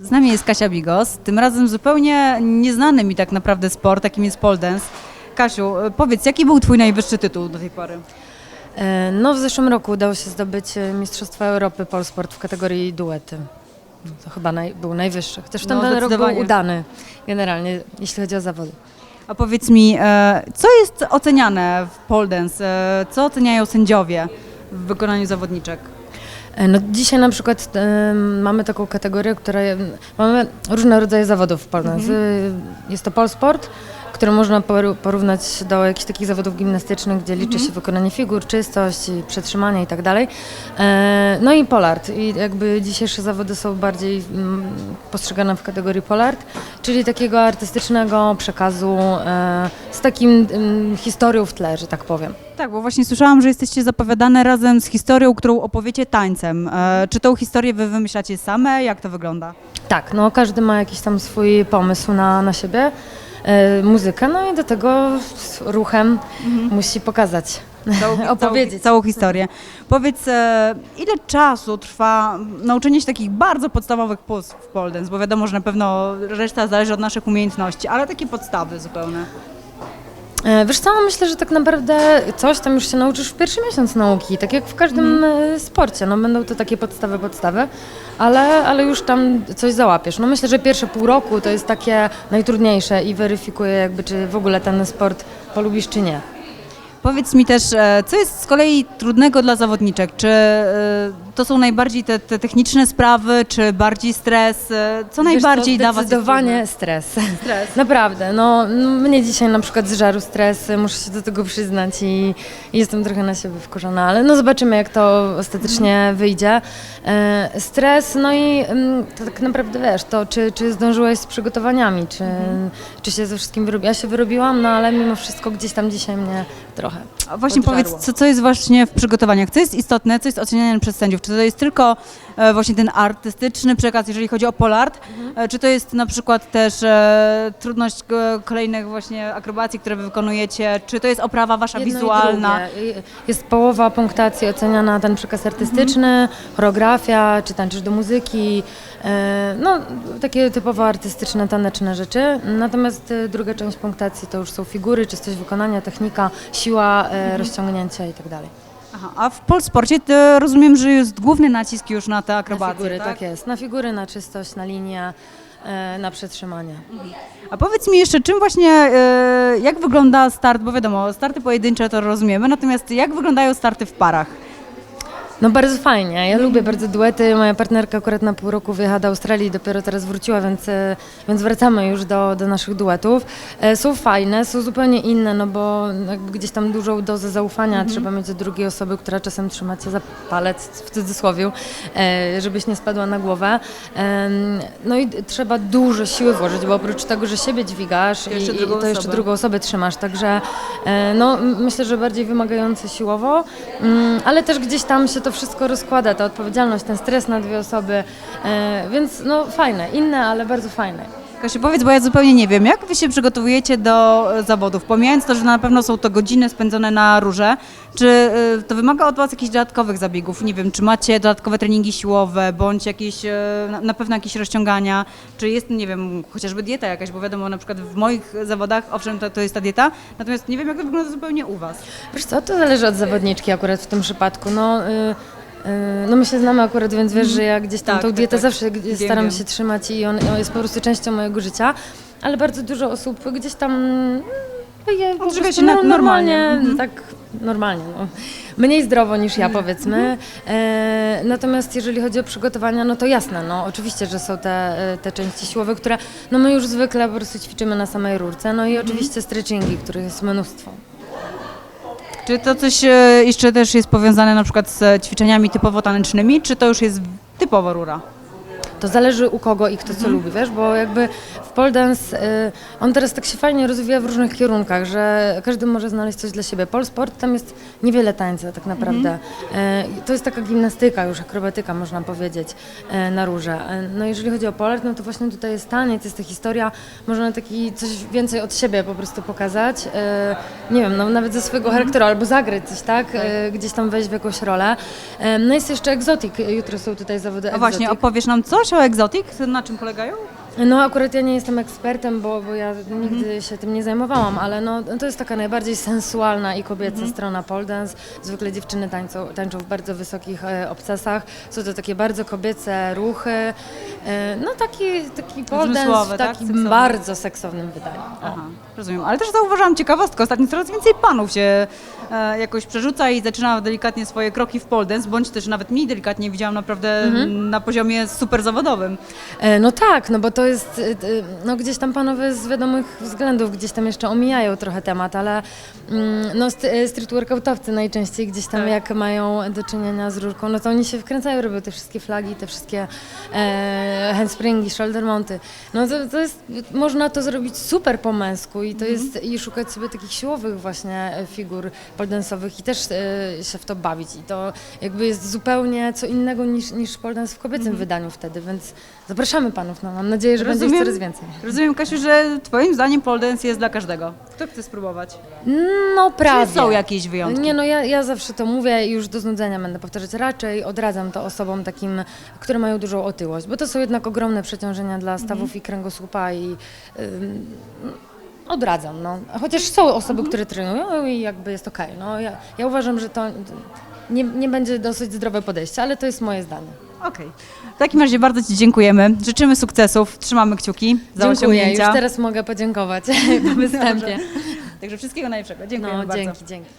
Z nami jest Kasia Bigos, tym razem zupełnie nieznany mi tak naprawdę sport, jakim jest pole dance. Kasiu, powiedz, jaki był twój najwyższy tytuł do tej pory? E, No w zeszłym roku udało się zdobyć e, Mistrzostwa Europy Polsport w kategorii duety. No, To chyba naj, był najwyższy. Chociaż ten No, rok był udany generalnie, jeśli chodzi o zawody. A powiedz mi, e, co jest oceniane w pole dance? Co oceniają sędziowie w wykonaniu zawodniczek? E, No dzisiaj na przykład e, mamy taką kategorię, która mamy różne rodzaje zawodów w Polsce. Jest to polsport, który można porównać do jakichś takich zawodów gimnastycznych, gdzie liczy się wykonanie figur, czystość, i przetrzymanie i tak dalej. E, No i polart. I jakby dzisiejsze zawody są bardziej mm, postrzegane w kategorii polart, czyli takiego artystycznego przekazu e, z takim mm, historią w tle, że tak powiem. Tak, bo właśnie słyszałam, że jesteście zapowiadane razem z historią, którą opowiecie tańcem. E, Czy tą historię wy wymyślacie same? Jak to wygląda? Tak, no każdy ma jakiś tam swój pomysł na, na siebie, e, muzykę, no i do tego z ruchem musi pokazać, opowiedzieć. Całą, historię. Powiedz, e, ile czasu trwa nauczenie się takich bardzo podstawowych pust w pole dance? Bo wiadomo, że na pewno reszta zależy od naszych umiejętności, ale takie podstawy zupełne. E, Wiesz co, myślę, że tak naprawdę coś tam już się nauczysz w pierwszy miesiąc nauki, tak jak w każdym e, sporcie, no będą to takie podstawy, podstawy, ale, ale już tam coś załapiesz. No myślę, że pierwsze pół roku to jest takie najtrudniejsze i weryfikuje jakby, czy w ogóle ten sport polubisz, czy nie. Powiedz mi też, e, co jest z kolei trudnego dla zawodniczek? Czy e, to są najbardziej te, te techniczne sprawy, czy bardziej stres? E, Co najbardziej co, dla Was Zdecydowanie stres. Stres. Naprawdę, no, no mnie dzisiaj na przykład zżarł stres, muszę się do tego przyznać i, i jestem trochę na siebie wkurzona, ale no zobaczymy jak to ostatecznie wyjdzie. E, stres, no i mm, to tak naprawdę wiesz, to czy, czy zdążyłeś z przygotowaniami, czy, czy się ze wszystkim wyrobiłaś. Ja się wyrobiłam, no ale mimo wszystko gdzieś tam dzisiaj mnie trochę A właśnie Odżarło. powiedz, co, co jest właśnie w przygotowaniach? Co jest istotne, co jest oceniane przez sędziów? Czy to jest tylko e, właśnie ten artystyczny przekaz, jeżeli chodzi o polart? E, czy to jest na przykład też e, trudność e, kolejnych właśnie akrobacji, które wy wykonujecie? Czy to jest oprawa wasza Jedno wizualna? Jest połowa punktacji oceniana ten przekaz artystyczny, choreografia, czy tańczysz do muzyki, e, no takie typowo artystyczne, taneczne rzeczy. Natomiast e, druga część punktacji to już są figury, czystość wykonania, technika, siła, e, rozciągnięcia i tak dalej. Aha, a w polsporcie to rozumiem, że jest główny nacisk już na te Na akrobacje, figury, tak? tak jest. Na figury, na czystość, na linię, e, na przetrzymanie. A powiedz mi jeszcze, czym właśnie, e, jak wygląda start, bo wiadomo, starty pojedyncze to rozumiemy, natomiast jak wyglądają starty w parach? No bardzo fajnie. Ja lubię bardzo duety. Moja partnerka akurat na pół roku wyjechała do Australii i dopiero teraz wróciła, więc, e, więc wracamy już do, do naszych duetów. E, Są fajne, są zupełnie inne, no bo jakby gdzieś tam dużą dozę zaufania trzeba mieć do drugiej osoby, która czasem trzyma cię za palec, w cudzysłowie, e, żebyś nie spadła na głowę. No i trzeba dużo siły włożyć, bo oprócz tego, że siebie dźwigasz i, i to jeszcze osobę. drugą osobę trzymasz, także no, myślę, że bardziej wymagające siłowo, mm, ale też gdzieś tam się to wszystko rozkłada, ta odpowiedzialność, ten stres na dwie osoby, e, więc no fajne, inne, ale bardzo fajne. Kasiu, powiedz, bo ja zupełnie nie wiem, jak wy się przygotowujecie do e, zawodów? Pomijając to, że na pewno są to godziny spędzone na rurze, czy e, to wymaga od was jakichś dodatkowych zabiegów? Nie wiem, czy macie dodatkowe treningi siłowe, bądź jakieś, e, na- na pewno jakieś rozciągania, czy jest, nie wiem, chociażby dieta jakaś, bo wiadomo, na przykład w moich zawodach, owszem, to, to jest ta dieta, natomiast nie wiem, jak to wygląda zupełnie u was. Wiesz co, to zależy od zawodniczki akurat w tym przypadku, no... Y, no my się znamy akurat, więc wiesz, że ja gdzieś tam Tak, tą tak, dietę tak. zawsze Wiem, staram wiem. się trzymać i on, on jest po prostu częścią mojego życia, ale bardzo dużo osób gdzieś tam mm, je po Odżywia prostu się no, normalnie. normalnie, Mhm. tak normalnie, no. Mniej zdrowo niż ja powiedzmy. E, natomiast jeżeli chodzi o przygotowania, no to jasne, no oczywiście, że są te, e, te części siłowe, które no my już zwykle po prostu ćwiczymy na samej rurce, no i oczywiście stretchingi, których jest mnóstwo. Czy to coś e, jeszcze też jest powiązane na przykład z ćwiczeniami typowo tanecznymi, czy to już jest typowo rura? To zależy u kogo i kto co lubi, wiesz, bo jakby w pole dance y, on teraz tak się fajnie rozwija w różnych kierunkach, że każdy może znaleźć coś dla siebie. Pole sport tam jest niewiele tańca tak naprawdę. Y, to jest taka gimnastyka już, akrobatyka można powiedzieć y, na róże. Y, no jeżeli chodzi o polart, no to właśnie tutaj jest taniec, jest ta historia, można taki coś więcej od siebie po prostu pokazać. Y, nie wiem, no nawet ze swojego charakteru albo zagrać coś, tak? Y, gdzieś tam wejść w jakąś rolę. Y, no jest jeszcze egzotik, jutro są tutaj zawody A właśnie, opowiesz nam coś O Exotic? Na czym polegają? No akurat ja nie jestem ekspertem, bo, bo ja nigdy się tym nie zajmowałam, ale no, to jest taka najbardziej sensualna i kobieca strona pole dance. Zwykle dziewczyny tańczą, tańczą w bardzo wysokich e, obcasach. Są to takie bardzo kobiece ruchy. E, no taki, taki pole dance Zmysłowe, w tak? takim Seksowne. bardzo seksownym wydaniu. O. Aha, rozumiem. Ale też zauważyłam ciekawostkę. Ostatnio coraz więcej panów się e, jakoś przerzuca i zaczyna delikatnie swoje kroki w pole dance, bądź też nawet mniej delikatnie widziałam naprawdę Mhm. na poziomie super zawodowym. E, No tak, no bo to jest, y, y, no gdzieś tam panowie z wiadomych względów gdzieś tam jeszcze omijają trochę temat, ale mm, no e, street workoutowcy najczęściej gdzieś tam Tak. jak mają do czynienia z rurką, no to oni się wkręcają, robią te wszystkie flagi, te wszystkie e, handspringi, shoulder mounty. No to, to jest, można to zrobić super po męsku i to jest, i szukać sobie takich siłowych właśnie e, figur poldensowych i też e, się w to bawić i to jakby jest zupełnie co innego niż, niż pole dance w kobiecym wydaniu wtedy, więc zapraszamy panów, no mam nadzieję, że będzie ich coraz więcej. Rozumiem, Kasiu, że twoim zdaniem pole dance jest dla każdego. Kto chce spróbować? No prawie. Czy są jakieś wyjątki? Nie no, ja, ja zawsze to mówię i już do znudzenia będę powtarzać. Raczej odradzam to osobom takim, które mają dużą otyłość, bo to są jednak ogromne przeciążenia dla stawów i kręgosłupa i ym, odradzam, no. Chociaż są osoby, które trenują i jakby jest okej. No, ja, ja uważam, że to nie, nie będzie dosyć zdrowe podejście, ale to jest moje zdanie. Okej. W takim razie bardzo Ci dziękujemy. Życzymy sukcesów, trzymamy kciuki za Dziękuję, osiągnięcia. już teraz mogę podziękować po występie. Także wszystkiego najlepszego. Dziękujemy No, bardzo. dzięki, dzięki.